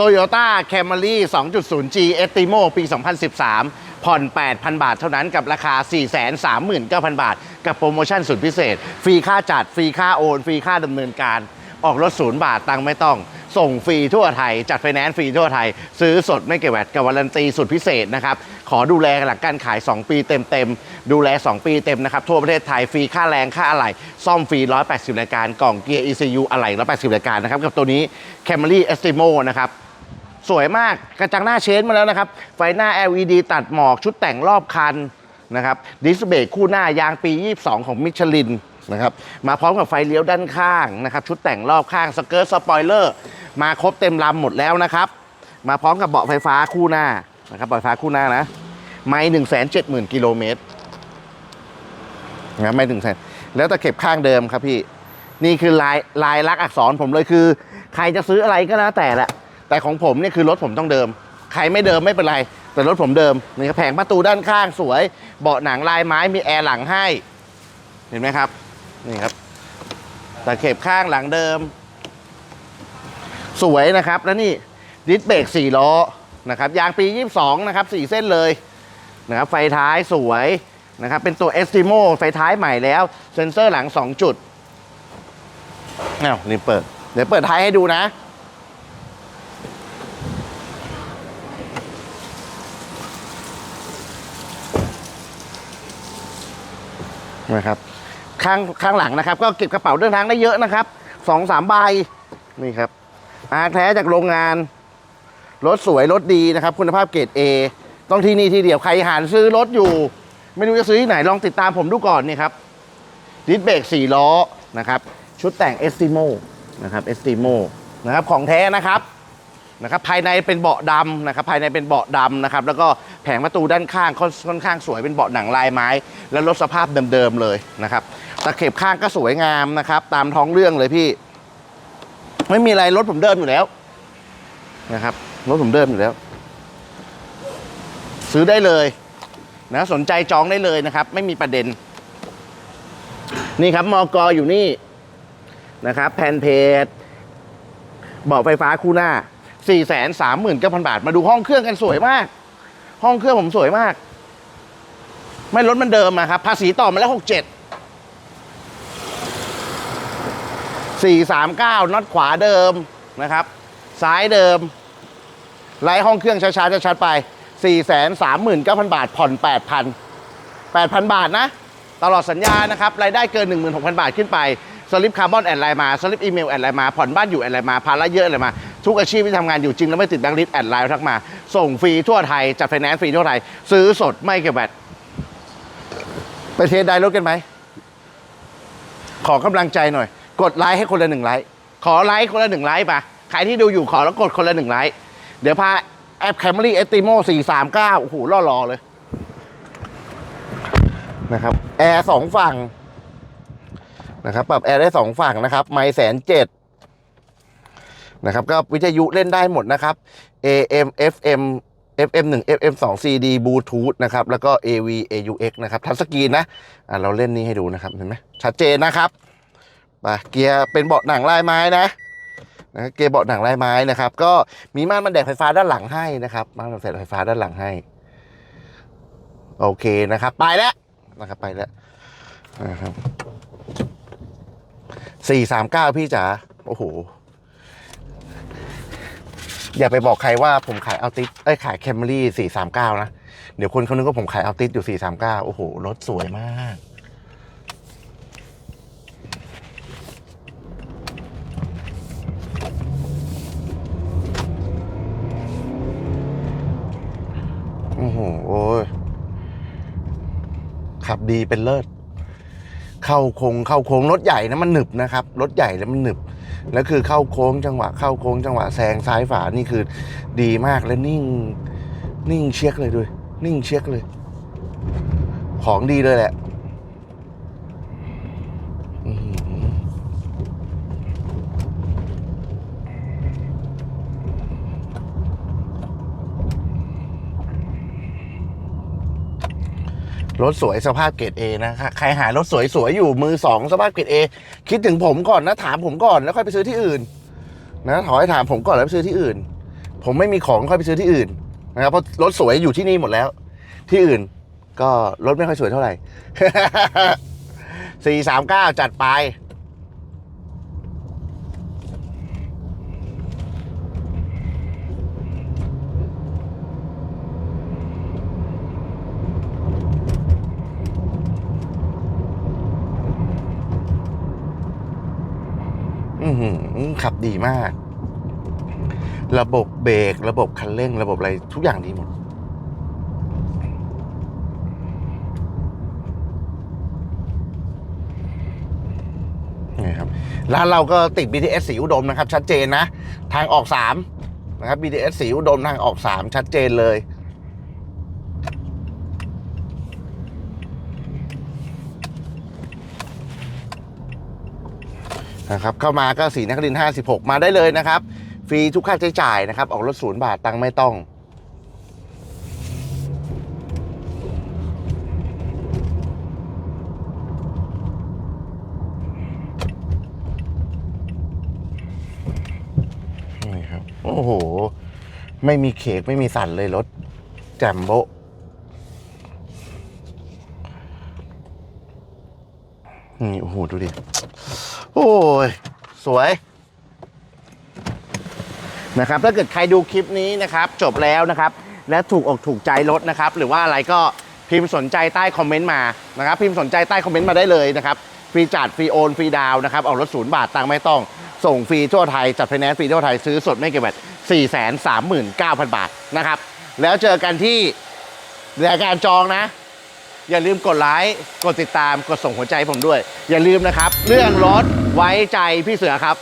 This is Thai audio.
Toyota Camry 2.0G Estimo ปี 2013 ผ่อน 8,000 บาทเท่านั้นกับราคา 439,000 บาท กับโปรโมชั่นสุดพิเศษ ฟรีค่าจัด ฟรีค่าโอน ฟรีค่าดำเนินการ ออกรถศูนย์บาทตังไม่ต้อง ส่งฟรีทั่วไทย จัดไฟแนนซ์ฟรีทั่วไทย ซื้อสดไม่เก็บแวตกับวารันตีสุดพิเศษนะครับ ขอดูแลหลังการขาย 2 ปีเต็มๆ ดูแล 2 ปีเต็มนะครับ ทั่วประเทศไทยฟรีค่าแรงค่าอะไหล่ซ่อมฟรี 180รายการกล่องเกียร์ ECU อะไหล่180รายการนะครับกับตัวนี้ Camry Estimo นะครับ สวยมากกระจังหน้าเชนมาแล้วนะครับ ไฟหน้า LED ตัดหมอกชุดแต่งรอบคันนะครับดิสเบรกคู่หน้ายางปี 22 ของมิชลินนะครับมาพร้อมกับไฟเลี้ยวด้านข้างนะครับชุดแต่งรอบข้างสเกิร์ตสปอยเลอร์มาครบเต็มลำหมดแล้วนะครับ มาพร้อมกับเบาะไฟฟ้าคู่หน้านะครับเบาะไฟฟ้าคู่หน้านะไม่หนึ่งแสนเจ็ดหมื่นกิโลเมตรนะไม่ถึงแสนแล้วตะเข็บข้างเดิมครับพี่ นี่คือลายลายลักษณ์อักษรผมเลยคือ ใครจะซื้ออะไรก็แล้วแต่แหละ แต่ของผมเนี่ยคือรถผมต้องเดิม ใครไม่เดิมไม่เป็นไร แต่รถผมเดิมนี่แผงประตูด้านข้างสวย เบาะหนังลายไม้มีแอร์หลังให้ เห็นไหมครับ นี่ครับแตะเข็บข้างหลังเดิม สวยนะครับ แล้วนี่ดิสเบรกสี่ล้อนะครับยางปี 22 นะครับสี่เส้นเลยนะครับไฟท้ายสวยนะครับเป็นตัว Estimo ไฟท้ายใหม่แล้ว เซ็นเซอร์หลัง 2 จุดอ้าวนี่เปิด เดี๋ยวเปิดท้ายให้ดูนะ นะครับข้างข้างหลังนะครับ ก็เก็บกระเป๋าเดินทางได้เยอะนะครับสองสามใบนี่ครับอาแท้จากโรงงาน รถสวยรถดีนะครับ คุณภาพเกรด A ต้องที่นี่ที่เดียวใครหาซื้อรถอยู่ ไม่รู้จะซื้อที่ไหนลองติดตามผมดูก่อนนี่ครับดิสเบรก4ล้อนะครับ ชุดแต่ง Estimo นะครับ Estimo นะครับของแท้นะครับนะครับภายในเป็นเบาะดำนะครับภายในเป็นเบาะดำนะครับแล้วก็แผงประตูด้านข้างค่อนข้างสวยเป็นเบาะหนังลายไม้ แล้วรถสภาพเดิมๆเลยนะครับตะเข็บข้างก็สวยงามนะครับ ตามท้องเรื่องเลยพี่ ไม่มีอะไรรถผมเดิมอยู่แล้วนะครับรถผมเดิมอยู่แล้ว ซื้อได้เลยนะสนใจจองได้เลยนะครับ ไม่มีประเด็น นี่ครับมอกออยู่นี่นะครับแผ่นเพจเบาะไฟฟ้าคู่หน้า 4 3 9 0 0 0 บาท มาดูห้องเครื่องกันสวยมาก ห้องเครื่องผมสวยมาก ไม่ลดมันเดิมอะครับ ภาษีต่อมาแล้ว67 439น็อตขวาเดิมนะครับ ซ้ายเดิม ไล่ห้องเครื่องช้าๆชัดๆไป439,000บาทผ่อน8,000 8,000บาทนะ ตลอดสัญญานะครับ รายได้เกิน16,000บาทขึ้นไปสลิปคาร์บอนแอดไลน์มาสลิปอีเมลแอดไลน์มา ผ่อนบ้านอยู่แอดไลน์มาภาระเยอะแอดไลน์มา ทุกอาชีพที่ทำงานอยู่จริง แล้วไม่ติดแบงค์ลิสต์แอดไลน์ทักมา ส่งฟรีทั่วไทย จัดไฟแนนซ์ฟรีทั่วไทย ซื้อสดไม่เก็บแบต ไปเทสได้รถกันไหม ขอกำลังใจหน่อย กดไลค์ให้คนละหนึ่งไลค์ ขอไลค์คนละหนึ่งไลค์ปะใครที่ดูอยู่ขอแล้วกดคนละหนึ่งไลค์ เดี๋ยวพาแอป Camry Estimo 439โอ้โหล่อรอเลย นะครับ แอร์สองฝั่ง นะครับ ปรับแอร์ได้สองฝั่งนะครับ ไมแสนเจ็ดนะครับ ก็วิทยุเล่นได้หมดนะครับ AM FM FM 1 FM 2 CD Bluetooth นะครับ แล้วก็ AV AUX นะครับ ทัชสกรีนนะ อะ เราเล่นนี้ให้ดูนะครับ เห็นไหมชัดเจนนะครับไปเกียร์เป็นเบาะหนังลายไม้นะนะเกียร์เบาะหนังลายไม้นะครับ ก็มีม่านมันแดดไฟฟ้าด้านหลังให้นะครับ ม่านมันแดดไฟฟ้าด้านหลังให้ โอเคนะครับ ไปแล้วนะครับ ไปแล้วนะครับสี่สามเก้าพี่จ๋า โอ้โห อย่าไปบอกใครว่าผมขายเอาติสเอ้ยขายแคมรี่สี่สามเก้านะ เดี๋ยวคนเขานึกว่าผมขายเอาติสอยู่สี่สามเก้าโอ้โห รถสวยมาก โอ้โห โอ้ย ขับดีเป็นเลิศ เข้าโค้งเข้าโค้งรถใหญ่นะมันหนึบนะครับ รถใหญ่แล้วมันหนึบ แล้วคือเข้าโค้งจังหวะเข้าโค้งจังหวะแซงซ้ายฝานี่คือดีมากและนิ่งนิ่งเช็คเลยด้วย นิ่งเช็คเลย ของดีเลยแหละ รถสวยสภาพเกรดเอนะคะใครหารถสวยๆอยู่มือสองสภาพเกรดเอคิดถึงผมก่อนนะถามผมก่อนแล้วค่อยไปซื้อที่อื่น นะขอให้ถามผมก่อนแล้วไปซื้อที่อื่น ผมไม่มีของค่อยไปซื้อที่อื่นนะครับเพราะรถสวยอยู่ที่นี่หมดแล้ว ที่อื่น ก็รถไม่ค่อยสวยเท่าไหร่สี่สามเก้าจัดไป ขับดีมาก ระบบเบรกระบบคันเร่ง ระบบอะไรทุกอย่างดีหมด นี่ครับ ร้านเราก็ติด BTS สีอุดมนะครับ ชัดเจนนะ ทางออก 3 นะครับ BTS สีอุดมทางออก 3 ชัดเจนเลย นะครับเข้ามาก็สีนักริน 56 มาได้เลยนะครับ ฟรีทุกค่าใช้จ่ายนะครับ ออกรถศูนย์บาทตังไม่ต้องนี่ครับ โอ้โห ไม่มีเขกไม่มีสั่นเลยรถแจมโบนี่โอ้โห ดูดิ โอ้ย สวยนะครับถ้าเกิดใครดูคลิปนี้นะครับจบแล้วนะครับ และถูกอกถูกใจรถนะครับ หรือว่าอะไรก็พิมพ์สนใจใต้คอมเมนต์มานะครับ พิมพ์สนใจใต้คอมเมนต์มาได้เลยนะครับฟรีจัดฟรีโอนฟรีดาวนะครับออกรถศูนย์บาทตังไม่ต้อง ส่งฟรีทั่วไทย จัดไฟแนนซ์ฟรีทั่วไทยซื้อสดไม่เก็บแบต4 3 9 0 0 0 บาทนะครับ แล้วเจอกันที่รายการจองนะ อย่าลืมกดไลค์กดติดตามกดส่งหัวใจผมด้วย อย่าลืมนะครับ เรื่องรถ ไว้ใจพี่เสือครับ